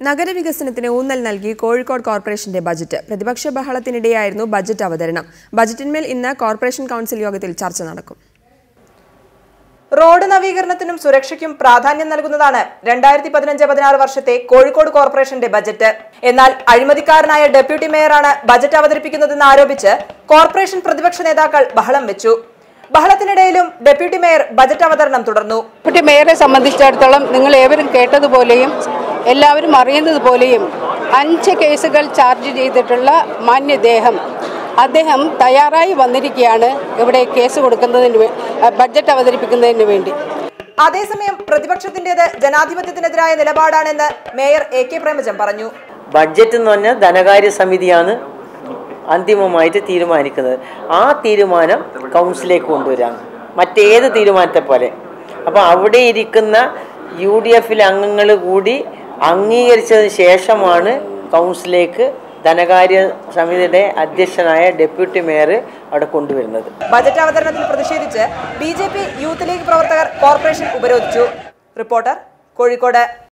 നഗരവികസനത്തിന് ഊന്നൽ നൽകി കോഴിക്കോട് കോർപ്പറേഷന്റെ ബജറ്റ്. പ്രതിപക്ഷ ബഹളത്തിനിടെയായിരുന്നു ബജറ്റ് അവതരണം. ബജറ്റിന്മേൽ ഇന്ന് കോർപ്പറേഷൻ കൗൺസിൽ യോഗത്തിൽ ചർച്ച നടക്കും. റോഡ് നവീകരണത്തിനും സുരക്ഷയ്ക്കും പ്രാധാന്യം നൽകുന്നതാണ് രണ്ടായിരത്തി പതിനഞ്ച് പതിനാറ് വർഷത്തെ കോഴിക്കോട് കോർപ്പറേഷന്റെ ബജറ്റ്. എന്നാൽ അഴിമതിക്കാരനായ ഡെപ്യൂട്ടി മേയറാണ് ബജറ്റ് അവതരിപ്പിക്കുന്നതെന്ന് ആരോപിച്ച് കോർപ്പറേഷൻ പ്രതിപക്ഷ നേതാക്കൾ ബഹളം വെച്ചു. ബഹളത്തിനിടയിലും ഡെപ്യൂട്ടി മേയർ ബജറ്റ് അവതരണം തുടർന്നു. ഡെപ്യൂട്ടി മേയറെ സംബന്ധിച്ചിടത്തോളം നിങ്ങൾ ഏവരും കേട്ടതുപോലെയും എല്ലാവരും അറിയുന്നത് പോലെയും അഞ്ച് കേസുകൾ ചാർജ് ചെയ്തിട്ടുള്ള മാന്യദേഹം അദ്ദേഹം തയ്യാറായി വന്നിരിക്കുകയാണ് ഇവിടെ കേസ് കൊടുക്കുന്നതിന് ബഡ്ജറ്റ് അവതരിപ്പിക്കുന്നതിന് വേണ്ടി. അതേസമയം പ്രതിപക്ഷത്തിന്റേത് ജനാധിപത്യത്തിനെതിരായ നിലപാടാണെന്ന് മേയർ എ കെ പ്രേമജൻ പറഞ്ഞു. ബഡ്ജറ്റ് എന്ന് പറഞ്ഞാൽ ധനകാര്യ സമിതിയാണ് അന്തിമമായിട്ട് തീരുമാനിക്കുന്നത്. ആ തീരുമാനം കൗൺസിലേക്ക് കൊണ്ടുവരാണ് മറ്റേത് തീരുമാനത്തെ പോലെ. അപ്പോൾ അവിടെ ഇരിക്കുന്ന യു ഡി എഫിലെ അംഗങ്ങൾ കൂടി അംഗീകരിച്ചതിന് ശേഷമാണ് കൗൺസിലേക്ക് ധനകാര്യ സമിതിയുടെ അധ്യക്ഷനായ ഡെപ്യൂട്ടി മേയർ അവിടെ കൊണ്ടുവരുന്നത്. ബജറ്റ് അവതരണത്തിൽ പ്രതിഷേധിച്ച് B J P youth league പ്രവർത്തകർ കോർപ്പറേഷൻ ഉപരോധിച്ചു. റിപ്പോർട്ടർ കോഴിക്കോട്.